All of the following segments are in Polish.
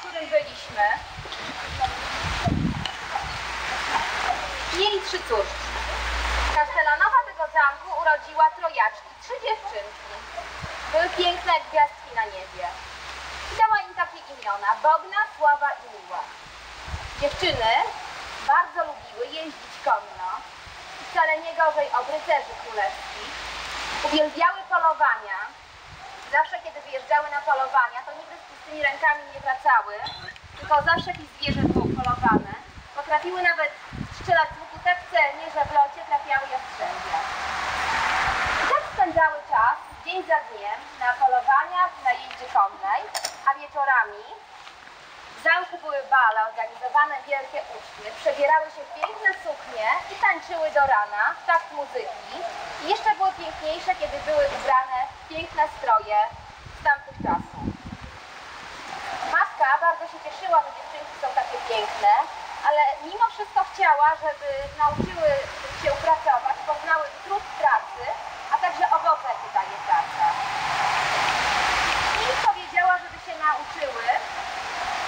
którym byliśmy, mieli trzy córki. Kasztelanowa tego zamku urodziła trojaczki, trzy dziewczynki. Były piękne jak gwiazdki na niebie. Dała im takie imiona, Bogna, Sława i Miła. Dziewczyny bardzo lubiły jeździć konno, i wcale nie gorzej od rycerzy królewskich. Uwielbiały polowania. Zawsze, kiedy wyjeżdżały na polowania, to nigdy z pustymi rękami nie wracały, tylko zawsze jakieś zwierzę było polowane. Potrafiły nawet strzelać z łuku tak celnie, że w locie trafiały jastrzębie. I tak spędzały czas, dzień za dniem, na polowaniach, na jeździe konnej, a wieczorami w zamku były bale, organizowane wielkie uczty, przebierały się w piękne suknie i tańczyły do rana w takt muzyki. I jeszcze były piękniejsze, kiedy były ubrane piękne stroje z tamtych czasów. Matka bardzo się cieszyła, że dziewczynki są takie piękne, ale mimo wszystko chciała, żeby nauczyły się pracować, poznały trud pracy, a także owoce, jakie daje praca. I powiedziała, żeby się nauczyły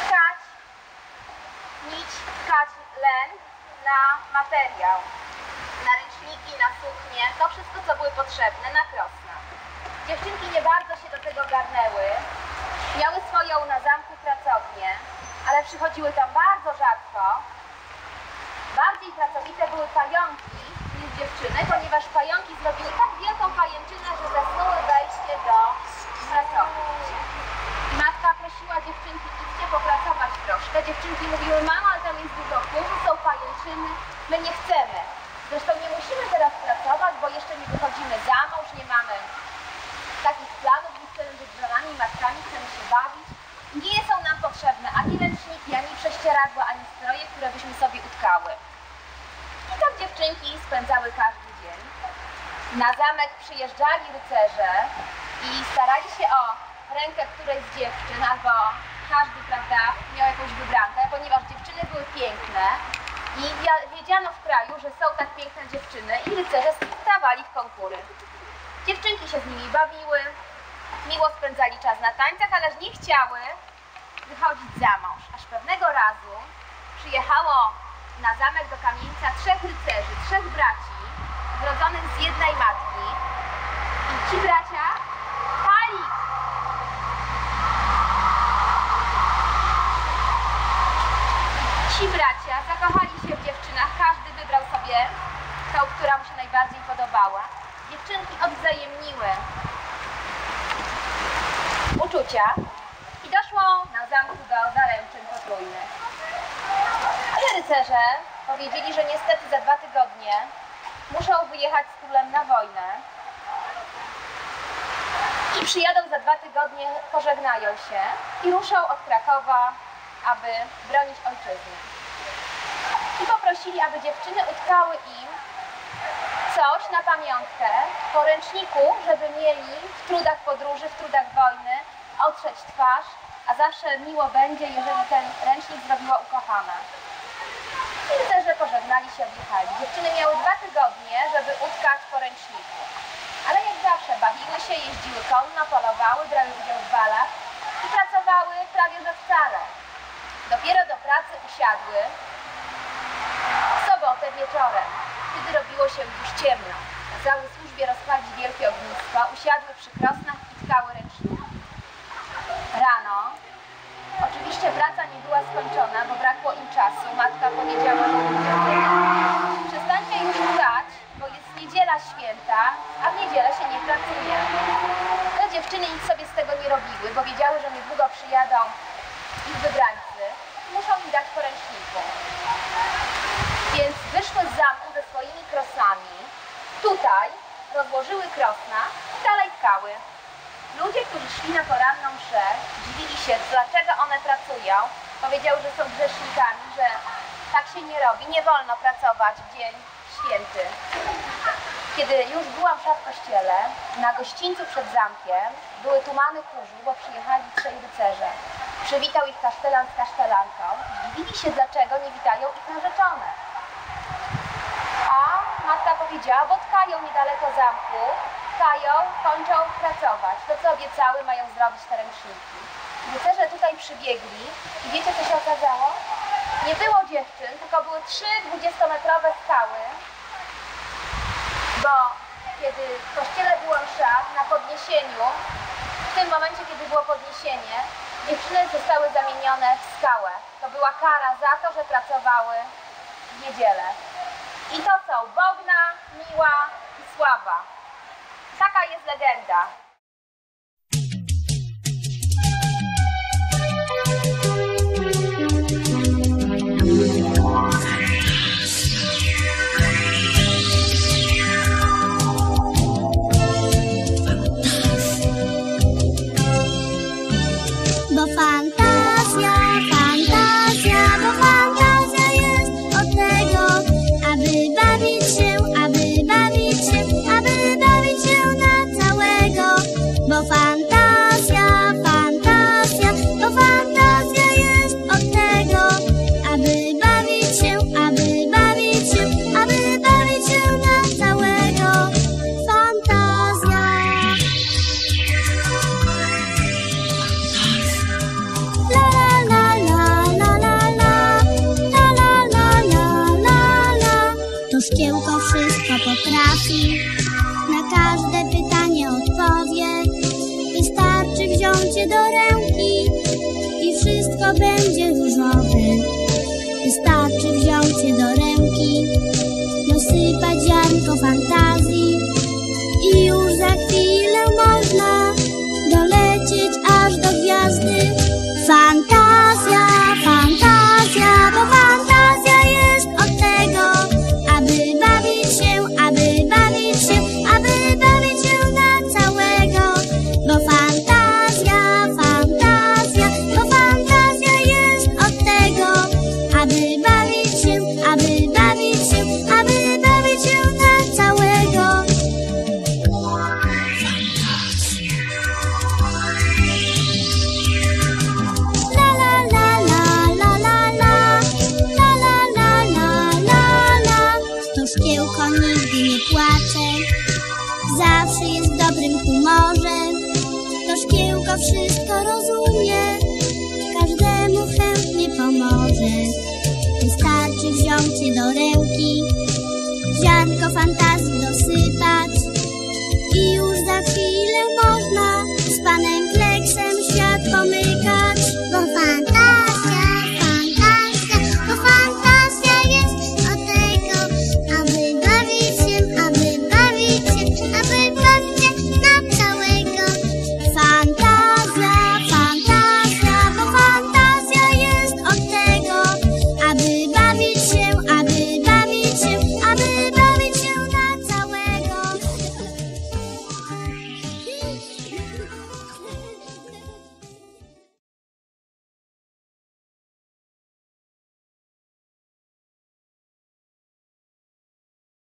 tkać nić, tkać len na materiał, na ręczniki, na suknie, to wszystko, co były potrzebne, na krosna. Dziewczynki nie bardzo się do tego garnęły, miały swoją na zamku pracownię, ale przychodziły tam bardzo rzadko. Bardziej pracowite były pająki niż dziewczyny, ponieważ pająki zrobiły tak wielką pajęczynę, że zasnuły wejście do pracowni. I matka prosiła dziewczynki, idźcie popracować troszkę. Dziewczynki mówiły, mama, ale tam jest dużo kurzu, są pajęczyny, my nie chcemy. Zresztą nie musimy teraz pracować, bo jeszcze nie wychodzimy za mąż, nie mamy takich planów, nie chcemy być żonami, matkami, chcemy się bawić. Nie są nam potrzebne ani ręczniki, ani prześcieradła, ani stroje, które byśmy sobie utkały. I tak dziewczynki spędzały każdy dzień. Na zamek przyjeżdżali rycerze i starali się o rękę którejś z dziewczyn, albo każdy, prawda, miał jakąś wybrankę, ponieważ dziewczyny były piękne i wiedziano w kraju, że są tak piękne dziewczyny i rycerze stawali w konkury. Dziewczynki się z nimi bawiły, miło spędzali czas na tańcach, ale nie chciały wychodzić za mąż. Aż pewnego razu przyjechało na zamek do kamieńca trzech rycerzy, trzech braci, zrodzonych z jednej matki. I ci bracia pali. Ci bracia zakochali się w dziewczynach, każdy wybrał sobie tą, która mu się najbardziej podobała. Dziewczynki odwzajemniły uczucia i doszło na zamku do zaręczyn potrójnych. Rycerze powiedzieli, że niestety za dwa tygodnie muszą wyjechać z królem na wojnę i przyjadą za dwa tygodnie, pożegnają się i ruszą od Krakowa, aby bronić ojczyzny. I poprosili, aby dziewczyny utkały im coś na pamiątkę po ręczniku, żeby mieli w trudach podróży, w trudach wojny otrzeć twarz, a zawsze miło będzie, jeżeli ten ręcznik zrobiła ukochana. Rycerze pożegnali się, odjechali. Dziewczyny miały dwa tygodnie, żeby utkać po ręczniku. Ale jak zawsze bawiły się, jeździły konno, polowały, brały udział w balach i pracowały prawie że wcale. Dopiero do pracy usiadły w sobotę wieczorem, kiedy robiło się już ciemno. Kazały służbie rozpalić wielkie ognisko, usiadły przy krosnach i tkały ręczniki. Rano, oczywiście praca była skończona, bo brakło im czasu. Matka powiedziała, przestańcie już tkać, bo jest niedziela święta, a w niedzielę się nie pracuje. Ale dziewczyny nic sobie z tego nie robiły, bo wiedziały, że niedługo przyjadą ich wybrańcy muszą im dać po ręczniku. Więc wyszły z zamku ze swoimi krosami. Tutaj rozłożyły krosna i dalej tkały. Ludzie, którzy szli na poranną mszę, dziwili się, dlaczego one pracują. Powiedziały, że są grzesznikami, że tak się nie robi, nie wolno pracować w dzień święty. Kiedy już była msza w kościele, na gościńcu przed zamkiem były tumany kurzu, bo przyjechali trzej rycerze. Przywitał ich kasztelan z kasztelanką. Dziwili się, dlaczego nie witają ich narzeczone. A matka powiedziała, bo tkają niedaleko zamku, tkają, kończą pracować. To, co obiecały, mają zrobić te ręczniki. Rycerze tutaj przybiegli i wiecie, co się okazało? Nie było dziewczyn, tylko były trzy dwudziestometrowe skały, bo kiedy w kościele było msza, na podniesieniu, w tym momencie, kiedy było podniesienie, dziewczyny zostały zamienione w skałę. To była kara za to, że pracowały w niedzielę. I to są Bogna, Miła i Sława. Taka jest legenda. Bo fantazja, fantazja, bo fantazja jest od tego, aby bawić się, aby bawić się, aby bawić się na całego. Fantazja. La la la la la la la la la la la la To szkiełko wszystko potrafi będzie różowe Wystarczy wziąć je do ręki To szkiełko nigdy nie płacze Zawsze jest w dobrym humorze. To szkiełko wszystko rozumie. Każdemu chętnie pomoże. Wystarczy wziąć je do ręki. Ziarnko fantazji dosypać. I już